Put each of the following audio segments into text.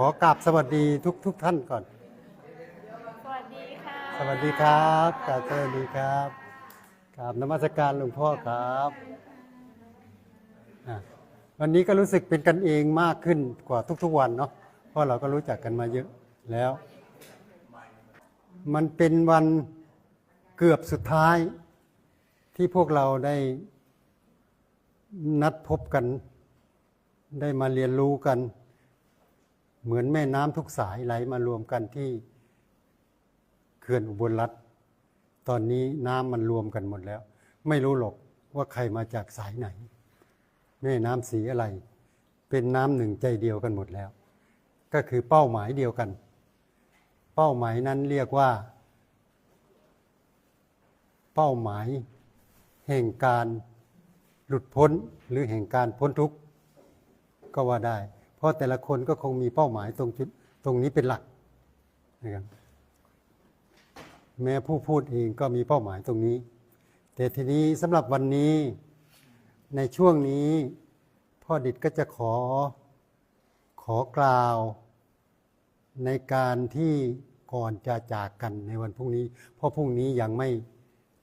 ขอกราบสวัสดีทุกทุกท่านก่อน สวัสดีค่ะ สวัสดีครับกราบสวัสดีครับกราบนมัสการหลวงพ่อครับอะวันนี้ก็รู้สึกเป็นกันเองมากขึ้นกว่าทุกๆวันเนาะเพราะเราก็รู้จักกันมาเยอะแล้ว มันเป็นวันเกือบสุดท้ายที่พวกเราได้นัดพบกัน ได้มาเรียนรู้กัน เหมือนแม่น้ำทุกสายไหลมารวมกันที่เขื่อนอุบลรัฐ ตอนนี้น้ำมันรวมกันหมดแล้ว ไม่รู้หรอกว่าใครมาจากสายไหน แม่น้ำสีอะไร เป็นน้ำหนึ่งใจเดียวกันหมดแล้ว ก็คือเป้าหมายเดียวกัน เป้าหมายนั้นเรียกว่า เป้าหมาย แห่งการหลุดพ้นหรือแห่งการพ้นทุกข์ก็ว่าได้ เพราะแต่ละคนก็คงมีเป้าหมายตรงจุดตรงนี้เป็นหลักนะครับแม้ผู้พูดเองก็มีเป้าหมายตรงนี้ แต่ทีนี้สำหรับวันนี้ในช่วงนี้พ่อดิดก็จะขอขอกล่าวในการที่ก่อนจะจากกันในวันพรุ่งนี้ เพราะพรุ่งนี้ยังไม่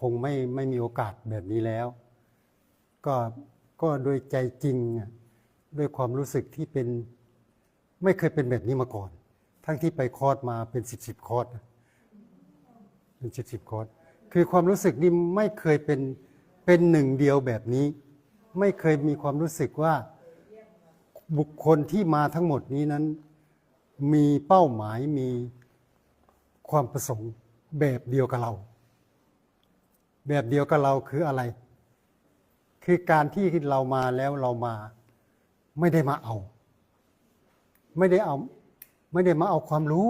คงไม่ไม่มีโอกาสแบบนี้แล้ว ก็ก็โดยใจจริงอะ ด้วยความรู้สึกที่เป็นไม่เคยเป็นแบบนี้มาก่อน ทั้งที่ไปคอร์สมาเป็นสิบสิบคอร์สเป็นสิบสิบคอร์สคือความรู้สึกนี่ไม่เคยเป็นเป็นหนึ่งเดียวแบบนี้ ไม่เคยมีความรู้สึกว่าบุคคลที่มาทั้งหมดนี้นั้น มีเป้าหมายมีความประสงค์แบบเดียวกับเรา แบบเดียวกับเราคืออะไร คือการที่เรามาแล้วเรามา ไม่ได้มาเอา ไม่ได้เอา ไม่ได้มาเอาความรู้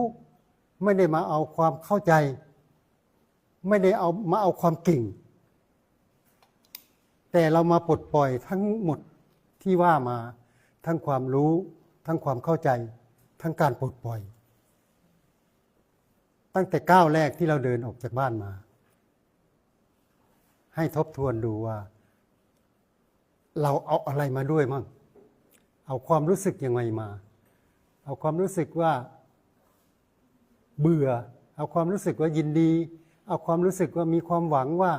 ไม่ได้มาเอาความเข้าใจ ไม่ได้เอามาเอาความเก่ง แต่เรามาปลดปล่อยทั้งหมดที่ว่ามา ทั้งความรู้ ทั้งความเข้าใจ ทั้งการปลดปล่อย ตั้งแต่ก้าวแรกที่เราเดินออกจากบ้านมา ให้ทบทวนดูว่า เราเอาอะไรมาด้วยมั่ง เอาความรู้สึกยังไงมา เอาความรู้สึกว่าเบื่อ เอาความรู้สึกว่ายินดี เอาความรู้สึกว่ามีความหวังว่า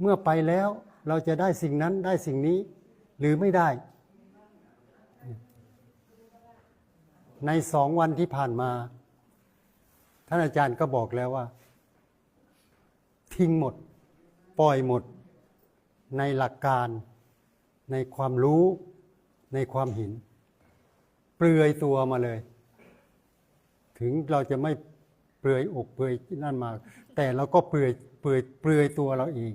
เมื่อไปแล้วเราจะได้สิ่งนั้นได้สิ่งนี้ หรือไม่ได้ ในสองวันที่ผ่านมา ท่านอาจารย์ก็บอกแล้วว่า ทิ้งหมด ปล่อยหมด ในหลักการในความรู้ ในความเห็นเปลือยตัวมาเลย ถึงเราจะไม่เปลือยอกเปลือยนั่นมา แต่เราก็เปลือยเปลือยเปลือยตัวเราเอง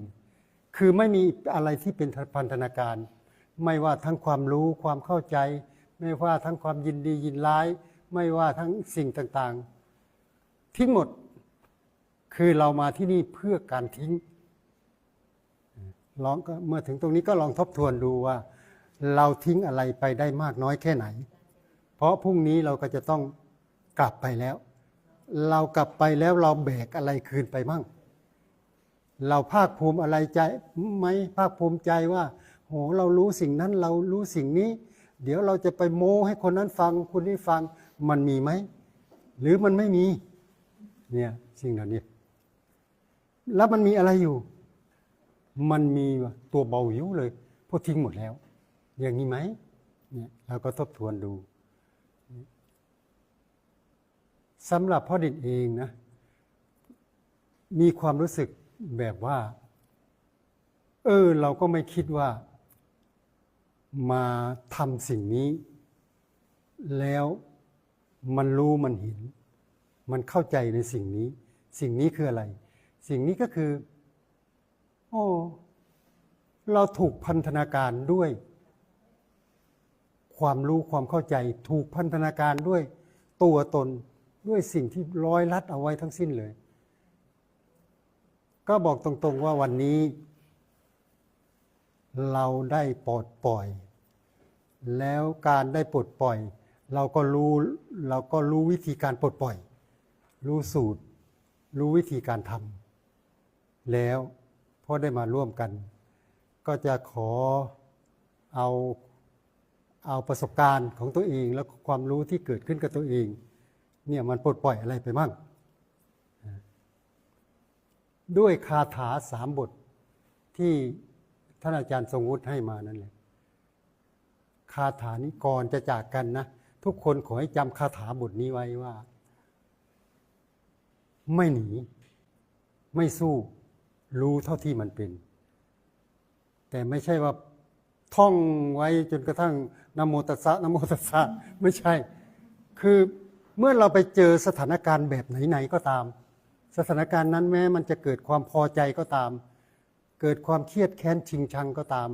คือไม่มีอะไรที่เป็นพันธนาการ ไม่ว่าทั้งความรู้ความเข้าใจ ไม่ว่าทั้งความยินดียินร้าย ไม่ว่าทั้งสิ่งต่างๆ ทิ้งหมดคือเรามาที่นี่เพื่อการทิ้งลองก็เมื่อถึงตรงนี้ก็ลองทบทวนดูว่า เราทิ้งอะไรไปได้มากน้อยแค่ไหน เพราะพรุ่งนี้เราก็จะต้องกลับไปแล้ว เรากลับไปแล้วเราแบกอะไรคืนไปมั่ง เราภาคภูมิอะไรใจไหมภาคภูมิใจว่า โหเรารู้สิ่งนั้นเรารู้สิ่งนี้ เดี๋ยวเราจะไปโม้ให้คนนั้นฟังคนนี้ฟังมันมีไหม หรือมันไม่มี เนี่ยสิ่งเหล่านี้แล้วมันมีอะไรอยู่ มันมีตัวเบาหิวเลยเพราะทิ้งหมดแล้ว อย่างนี้ไหมเนี่ยเราก็ทบทวนดูสำหรับพ่อดินเองนะ มีความรู้สึกแบบว่า เออ เราก็ไม่คิดว่า มาทำสิ่งนี้ แล้วมันรู้มันเห็น มันเข้าใจในสิ่งนี้ สิ่งนี้คืออะไร สิ่งนี้ก็คือ โอ้ เราถูกพันธนาการด้วย ความรู้ความเข้าใจถูกพันธนาการด้วยตัวตนด้วยสิ่งที่ร้อยลัดเอาไว้ทั้งสิ้นเลย ก็บอกตรงๆว่าวันนี้ เราได้ปลดปล่อย แล้วการได้ปลดปล่อย เราก็รู้เราก็รู้วิธีการปลดปล่อย รู้สูตร รู้วิธีการทำแล้วพอได้มาร่วมกัน ก็จะขอเอา เอาประสบการณ์ของตัวเอง แล้วความรู้ที่เกิดขึ้นกับตัวเองเนี่ยมันปลดปล่อยอะไรไปบ้างด้วยคาถาสามบทที่ท่านอาจารย์ทรงวุฒิให้มานั่นแหละคาถานี้ก่อนจะจากกันนะ ทุกคนขอให้จำคาถาบทนี้ไว้ว่า ไม่หนี ไม่สู้ รู้เท่าที่มันเป็น แต่ไม่ใช่ว่าท่องไว้จนกระทั่ง นโมตัสสะนโมตัสสะไม่ใช่ คือเมื่อเราไปเจอสถานการณ์แบบไหนๆก็ตาม สถานการณ์นั้นแม้มันจะเกิดความพอใจก็ตาม เกิดความเครียดแค้นชิงชังก็ตาม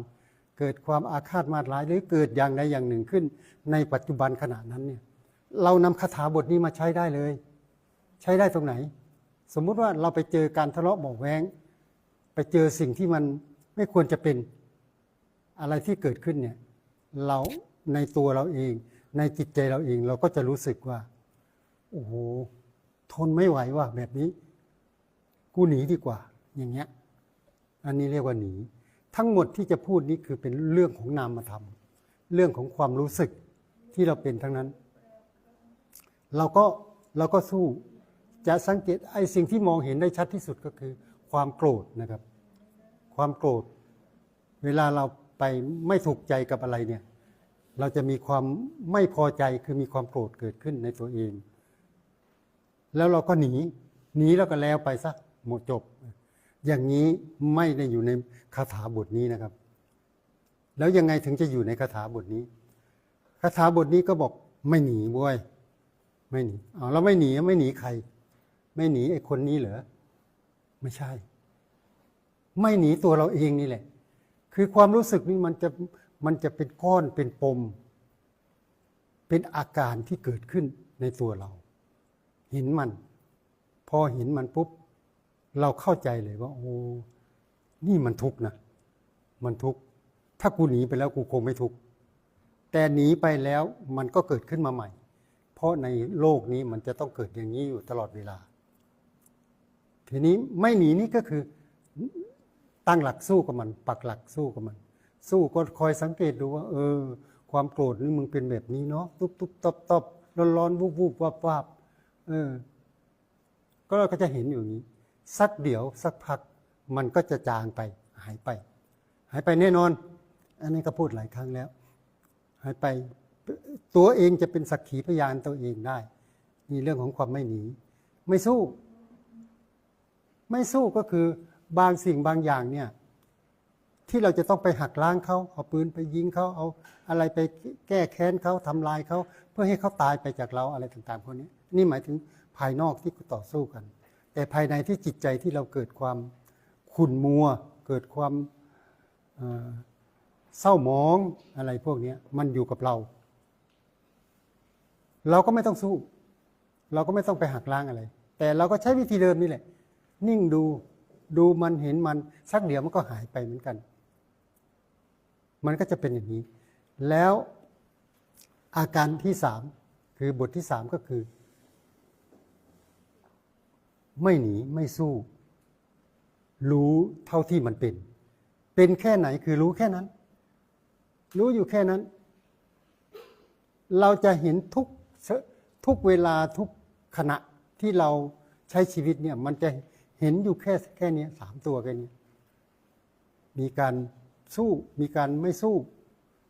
เกิดความอาฆาตมาดร้ายหรือเกิดอย่างใดอย่างหนึ่งขึ้น ในปัจจุบันขณะนั้นเนี่ยเรานำคาถาบทนี้มาใช้ได้เลย ใช้ได้ตรงไหน สมมุติว่าเราไปเจอการทะเลาะเบาแว้งไปเจอสิ่งที่มันไม่ควรจะเป็นอะไรที่เกิดขึ้นเนี่ย เราในตัวเราเอง ในจิตใจเราเองเราก็จะรู้สึกว่า โอ้โห ทนไม่ไหวว่ะแบบนี้ กูหนีดีกว่า อย่างเงี้ย อันนี้เรียกว่าหนี ทั้งหมดที่จะพูดนี้คือเป็นเรื่องของนามธรรมเรื่องของความรู้สึกที่เราเป็นทั้งนั้น เราก็เราก็สู้จะสังเกตไอ้สิ่งที่มองเห็นได้ชัดที่สุดก็คือ ความโกรธนะครับ ความโกรธ เวลาเรา ไปไม่ถูกใจกับอะไรเนี่ย เราจะมีความไม่พอใจคือมีความโกรธเกิดขึ้นในตัวเอง แล้วเราก็หนี หนีแล้วก็แล้วไปซะหมดจบ อย่างนี้ไม่ได้อยู่ในคาถาบทนี้นะครับ แล้วยังไงถึงจะอยู่ในคาถาบทนี้คาถาบทนี้ก็บอกไม่หนีบ้วยไม่หนีเอาไม่หนีไม่หนีใคร ไม่หนีไอ้คนนี้เหรอไม่ใช่ ไม่หนีตัวเราเองนี่แหละ คือความรู้สึกนี้มันจะมันจะเป็นก้อนเป็นปม เป็นอาการที่เกิดขึ้นในตัวเรา เห็นมัน พอเห็นมันปุ๊บ เราเข้าใจเลยว่า โอ้นี่มันทุกข์นะมันทุกข์ถ้ากูหนีไปแล้วกูคงไม่ทุกข์แต่หนีไปแล้วมันก็เกิดขึ้นมาใหม่ เพราะในโลกนี้มันจะต้องเกิดอย่างนี้อยู่ตลอดเวลา ทีนี้ไม่หนีนี่ก็คือ ตั้งหลักสู้กับมัน ปักหลักสู้กับมัน สู้ก็คอยสังเกตดูว่า เออ ความโกรธนี่มึงเป็นแบบนี้เนาะตุ๊บตุ๊บตบตบร้อนร้อนวูบวูบวับวับเออ ก็เราก็จะเห็นอยู่นี้ สักเดี๋ยวสักพัก มันก็จะจางไป หายไป หายไปแน่นอน อันนี้ก็พูดหลายครั้งแล้ว หายไป ตัวเองจะเป็นสักขีพยานตัวเองได้นี่เรื่องของความไม่หนี ไม่สู้ ไม่สู้ก็คือ บางสิ่งบางอย่างเนี่ยที่เราจะต้องไปหักล้างเขาเอาปืนไปยิงเขาเอาอะไรไปแก้แค้นเขาทำลายเขาเพื่อให้เขาตายไปจากเราอะไรต่างๆพวกนี้นี่หมายถึงภายนอกที่ต่อสู้กัน แต่ภายในที่จิตใจที่เราเกิดความขุ่นมัว เกิดความเอ่อเศร้าหมองอะไรพวกนี้มันอยู่กับเรา เราก็ไม่ต้องสู้ เราก็ไม่ต้องไปหักล้างอะไร แต่เราก็ใช้วิธีเดิมนี่แหละ นิ่งดู ดูมันเห็นมันสักเดียวมันก็หายไปเหมือนกัน มันก็จะเป็นอย่างนี้ แล้วอาการที่สามคือบทที่สามก็คือ ไม่หนีไม่สู้ รู้เท่าที่มันเป็น เป็นแค่ไหนคือรู้แค่นั้น รู้อยู่แค่นั้น เราจะเห็นทุกทุกเวลาทุกขณะที่เราใช้ชีวิตเนี่ยมันจะ เห็นอยู่แค่แค่เนี้ยสามตัวแค่นี้ มีการสู้ มีการไม่สู้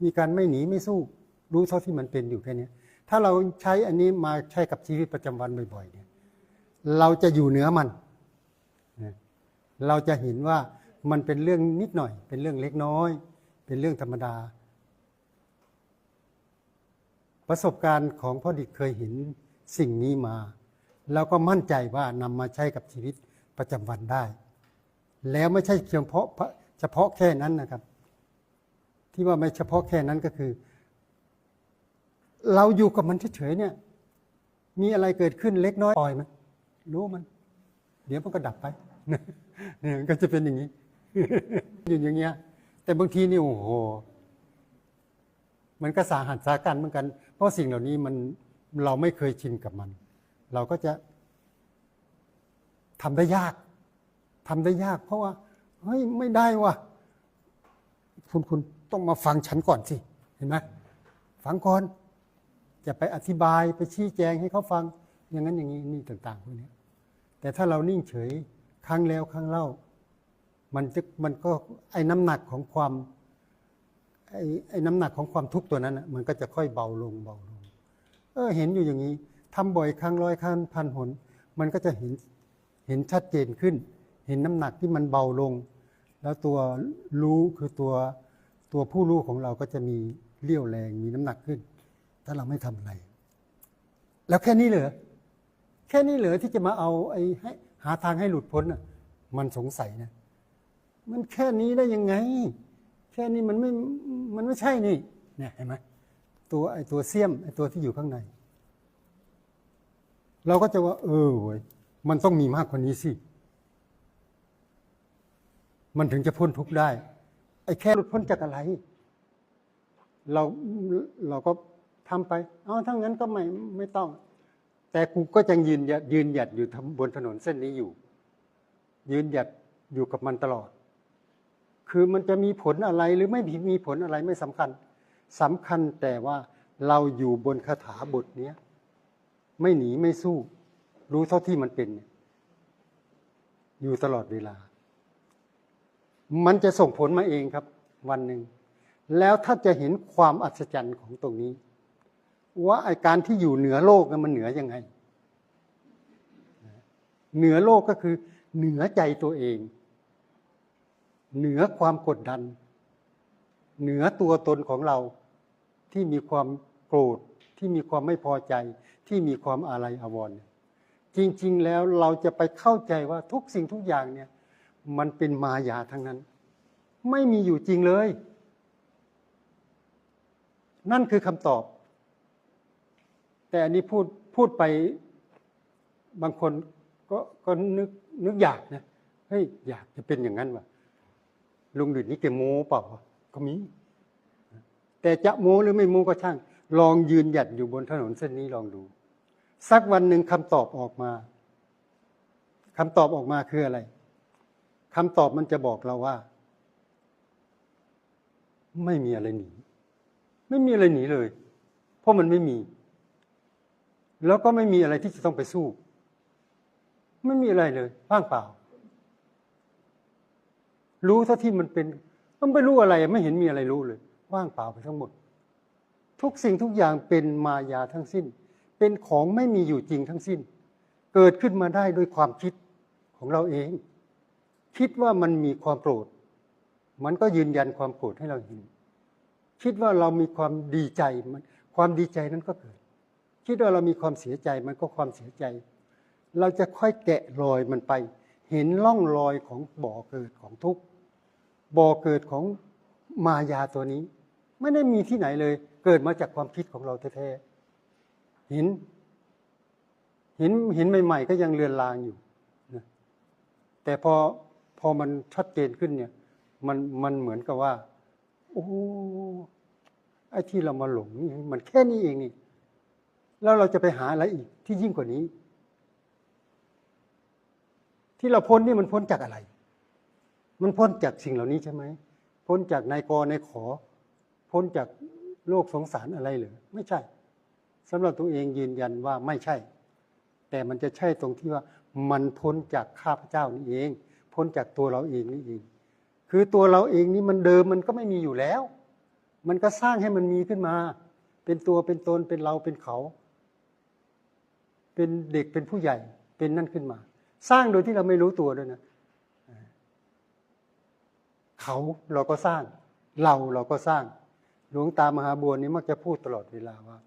มีการไม่หนีไม่สู้ รู้เท่าที่มันเป็นอยู่แค่เนี้ยถ้าเราใช้อันนี้มาใช้กับชีวิตประจำวันบ่อยๆเนี่ยเราจะอยู่เหนือมัน เราจะเห็นว่ามันเป็นเรื่องนิดหน่อย เป็นเรื่องเล็กน้อย เป็นเรื่องธรรมดา ประสบการณ์ของพ่อดิกเคยเห็นสิ่งนี้มา แล้วก็มั่นใจว่านำมาใช้กับชีวิต ประจำวันได้ แล้วไม่ใช่เฉพาะเฉพาะแค่นั้นนะครับ ที่ว่าไม่เฉพาะแค่นั้นก็คือ เราอยู่กับมันเฉยๆเนี่ย มีอะไรเกิดขึ้นเล็กน้อยปล่อยมันรู้มัน เดี๋ยวมันก็ดับไปเนี่ยก็จะเป็นอย่างนี้อยู่อย่างเงี้ย แต่บางทีนี่โอ้โหมันก็สาหัสสากันเหมือนกัน เพราะสิ่งเหล่านี้มันเราไม่เคยชินกับมัน เราก็จะ ทำได้ยากทำได้ยาก เพราะว่าเฮ้ยไม่ได้ว่ะคุณคุณต้องมาฟังฉันก่อนสิเห็นไหมฟังก่อนจะไปอธิบายไปชี้แจงให้เขาฟัง อย่างนั้นอย่างนี้นี่ต่างๆพวกนี้แต่ถ้าเรานิ่งเฉยครั้งแล้วครั้งเล่า มันจะมันก็ไอ้น้ำหนักของความไอ้ไอ้น้ำหนักของความทุกข์ตัวนั้นมันก็จะค่อยเบาลงเบาลง เออเห็นอยู่อย่างนี้ทำบ่อยครั้งร้อยครั้งพันหน มันก็จะเห็น เห็นชัดเจนขึ้น เห็นน้ำหนักที่มันเบาลง แล้วตัวรู้คือตัวตัวผู้รู้ของเราก็จะมีเรี่ยวแรงมีน้ำหนักขึ้น ถ้าเราไม่ทำอะไร แล้วแค่นี้เหรอแค่นี้เหรอที่จะมาเอาไอ้ให้หาทางให้หลุดพ้นน่ะ มันสงสัยนะ มันแค่นี้ได้ยังไง แค่นี้มันไม่มันไม่ใช่นี่ เนี่ยเห็นไหมตัวไอ้ตัวเสี้ยมไอ้ตัวที่อยู่ข้างใน เราก็จะว่า เออเว้ย มันต้องมีมากกว่านี้สิ มันถึงจะพ้นทุกข์ได้ ไอ้แค่หลุดพ้นจากอะไร เราเราก็ทำไปเอาถ้างั้นก็ไม่ไม่ต้อง แต่กูก็ยังยืนหยัดยืนหยัดอยู่บนถนนเส้นนี้อยู่ ยืนหยัดอยู่กับมันตลอด คือมันจะมีผลอะไรหรือไม่มีผลอะไรไม่สำคัญสำคัญแต่ว่าเราอยู่บนคาถาบทเนี้ย ไม่หนีไม่สู้ รู้เท่าที่มันเป็น อยู่ตลอดเวลา มันจะส่งผลมาเองครับ วันหนึ่ง แล้วถ้าจะเห็นความอัศจรรย์ของตรงนี้ ว่าไอการที่อยู่เหนือโลกนั้นมันเหนือยังไง เหนือโลกก็คือ เหนือใจตัวเอง เหนือความกดดัน เหนือตัวตนของเราที่มีความโกรธที่มีความไม่พอใจที่มีความอาลัยอาวรณ์ จริง ๆ แล้วเราจะไปเข้าใจว่าทุกสิ่งทุกอย่างเนี่ย มันเป็นมายาทั้งนั้น ไม่มีอยู่จริงเลย นั่นคือคำตอบ แต่อันนี้พูดพูดไปบางคนก็ก็นึกนึกอยากนะเฮ้ยอยากจะเป็นอย่างนั้นวะลุงดุดนี่แกโม้เปล่าก็มี แต่จะโม้หรือไม่โม้ก็ช่าง ลองยืนหยัดอยู่บนถนนเส้นนี้ลองดู สักวันหนึ่งคำตอบออกมาคำตอบออกมาคืออะไรคำตอบมันจะบอกเราว่า ไม่มีอะไรหนี ไม่มีอะไรหนีเลย เพราะมันไม่มี แล้วก็ไม่มีอะไรที่จะต้องไปสู้ ไม่มีอะไรเลยว่างเปล่า รู้เท่าที่มันเป็นมันไม่รู้อะไร ไม่เห็นมีอะไรรู้เลย ว่างเปล่าไปทั้งหมด ทุกสิ่งทุกอย่างเป็นมายาทั้งสิ้น เป็นของไม่มีอยู่จริงทั้งสิ้น เกิดขึ้นมาได้ด้วยความคิดของเราเอง คิดว่ามันมีความโกรธ มันก็ยืนยันความโกรธให้เราเห็น คิดว่าเรามีความดีใจมันความดีใจนั้นก็เกิด คิดว่าเรามีความเสียใจมันก็ความเสียใจ เราจะค่อยแกะรอยมันไป เห็นร่องรอยของบ่อเกิดของทุกข์บ่อเกิดของมายาตัวนี้ ไม่ได้มีที่ไหนเลย เกิดมาจากความคิดของเราแท้ๆ ห็นห็นห็นใหม่ ๆ ก็ยังเลือนลางอยู่นะแต่พอพอมันชัดเจนขึ้นเนี่ย มันมันเหมือนกับว่า โอ้ไอ้ที่เรามาหลงนี่มันแค่นี้เองนี่แล้วเราจะไปหาอะไรอีก ที่ยิ่งกว่านี้ ที่เราพ้นนี่มันพ้นจากอะไร มันพ้นจากสิ่งเหล่านี้ใช่ไหมพ้นจากนายกนายขอ พ้นจากโลกสงสารอะไรหรือไม่ใช่ สำหรับตัวเองยืนยันว่าไม่ใช่ แต่มันจะใช่ตรงที่ว่ามันพ้นจากข้าพเจ้านี่เอง พ้นจากตัวเราเองนี่เอง คือตัวเราเองนี่มันเดิมมันก็ไม่มีอยู่แล้ว มันก็สร้างให้มันมีขึ้นมา เป็นตัวเป็นตนเป็นเราเป็นเขา เป็นเด็กเป็นผู้ใหญ่เป็นนั่นขึ้นมา สร้างโดยที่เราไม่รู้ตัวด้วยนะเขาเราก็สร้าง เราเราก็สร้าง หลวงตามหาบัวนี้มักจะพูดตลอดเวลาว่า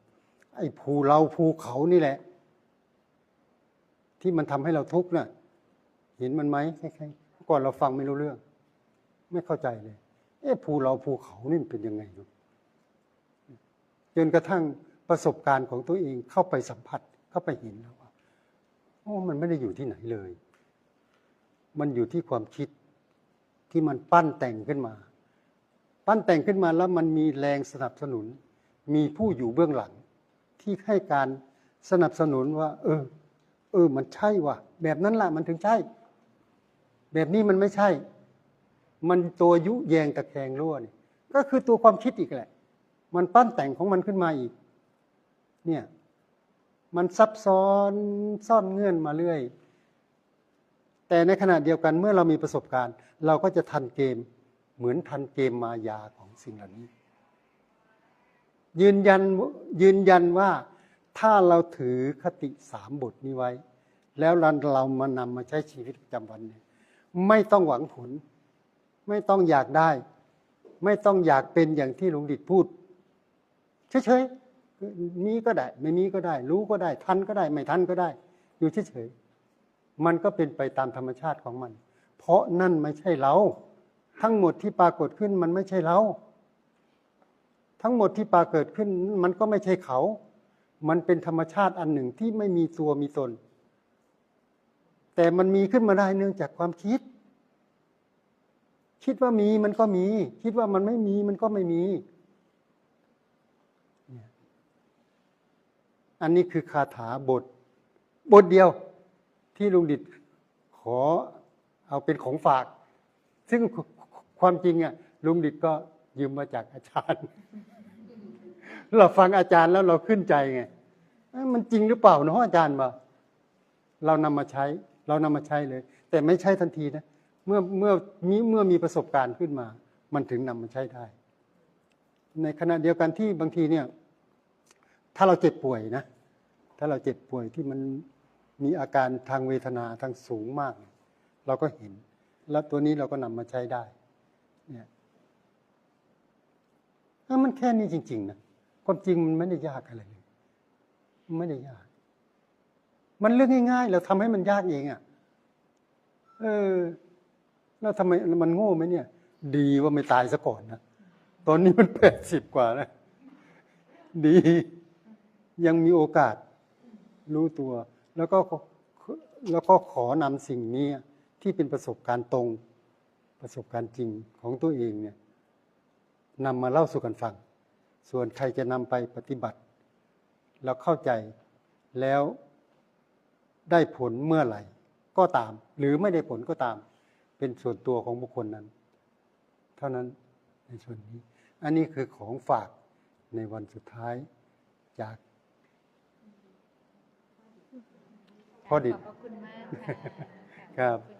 ไอ้ภูเราภูเขานี่แหละ ที่มันทำให้เราทุกข์น่ะ เห็นมันไหมคล้ายๆก่อนเราฟังไม่รู้เรื่อง ไม่เข้าใจเลย เอ๊ะภูเราภูเขานี่เป็นยังไงเนอะจนกระทั่งประสบการณ์ของตัวเองเข้าไปสัมผัสเข้าไปเห็นแล้วว่าโอ้มันไม่ได้อยู่ที่ไหนเลย มันอยู่ที่ความคิดที่มันปั้นแต่งขึ้นมา ปั้นแต่งขึ้นมาแล้วมันมีแรงสนับสนุน มีผู้อยู่เบื้องหลัง ที่ให้การสนับสนุนว่า เออ เออ มันใช่ว่ะ แบบนั้นแหละมันถึงใช่ แบบนี้มันไม่ใช่ มันตัวยุแยงตะแคงรั่วนี่ก็คือตัวความคิดอีกแหละ มันปั้นแต่งของมันขึ้นมาอีก เนี่ย มันซับซ้อนซ่อนเงื่อนมาเรื่อย แต่ในขณะเดียวกันเมื่อเรามีประสบการณ์ เราก็จะทันเกม เหมือนทันเกมมายาของสิ่งเหล่านี้ ยืนยันยืนยันว่าถ้าเราถือคติสามบทนี้ไว้ แล้วเราเรามานำมาใช้ชีวิตประจำวันเนี่ยไม่ต้องหวังผล ไม่ต้องอยากได้ ไม่ต้องอยากเป็นอย่างที่หลวงดิดพูดเฉยๆมีก็ได้ ไม่มีก็ได้ รู้ก็ได้ ทันก็ได้ ไม่ทันก็ได้ อยู่เฉยๆมันก็เป็นไปตามธรรมชาติของมัน เพราะนั่นไม่ใช่เรา ทั้งหมดที่ปรากฏขึ้นมันไม่ใช่เรา ทั้งหมดที่ปรากฏขึ้นมันก็ไม่ใช่เขา มันเป็นธรรมชาติอันหนึ่งที่ไม่มีตัวมีตน แต่มันมีขึ้นมาได้เนื่องจากความคิด คิดว่ามีมันก็มี คิดว่ามันไม่มีมันก็ไม่มี อันนี้คือคาถาบท บทเดียวที่ลุงดิดขอเอาเป็นของฝาก ซึ่งความจริงอะลุงดิดก็ ยืมมาจากอาจารย์ เราฟังอาจารย์แล้วเราขึ้นใจไงมันจริงหรือเปล่าเนาะอาจารย์มาเรานำมาใช้ เรานำมาใช้เลย แต่ไม่ใช่ทันทีนะเมื่อเมื่อมีเมื่อมีประสบการณ์ขึ้นมา มันถึงนำมาใช้ได้ ในขณะเดียวกันที่บางทีเนี่ย ถ้าเราเจ็บป่วยนะถ้าเราเจ็บป่วยที่มันมีอาการทางเวทนาทางสูงมาก เราก็เห็น แล้วตัวนี้เราก็นำมาใช้ได้ เนี่ย เอ้ามันแค่นี้จริง ๆ นะความจริงมันไม่ได้ยากอะไรเลยไม่ได้ยาก มันเรื่องง่ายๆเราทำให้มันยากเองอะ่ะ เออ แล้วทำไมมันโง่ไหมเนี่ย ดีว่าไม่ตายซะก่อนนะตอนนี้มันแปดสิบกว่าแล้วดี ยังมีโอกาส รู้ตัว แล้วก็แล้วก็ขอนำสิ่งนี้ที่เป็นประสบการณ์ตรง ประสบการณ์จริงของตัวเองเนี่ย นำมาเล่าสู่กันฟัง ส่วนใครจะนำไปปฏิบัติ แล้วเข้าใจแล้วได้ผลเมื่อไหร่ก็ตาม หรือไม่ได้ผลก็ตาม เป็นส่วนตัวของบุคคลนั้น เท่านั้นในส่วนนี้ อันนี้คือของฝากในวันสุดท้ายจากพ่อดิขดอบพระคุณมากค่ะครับขอณ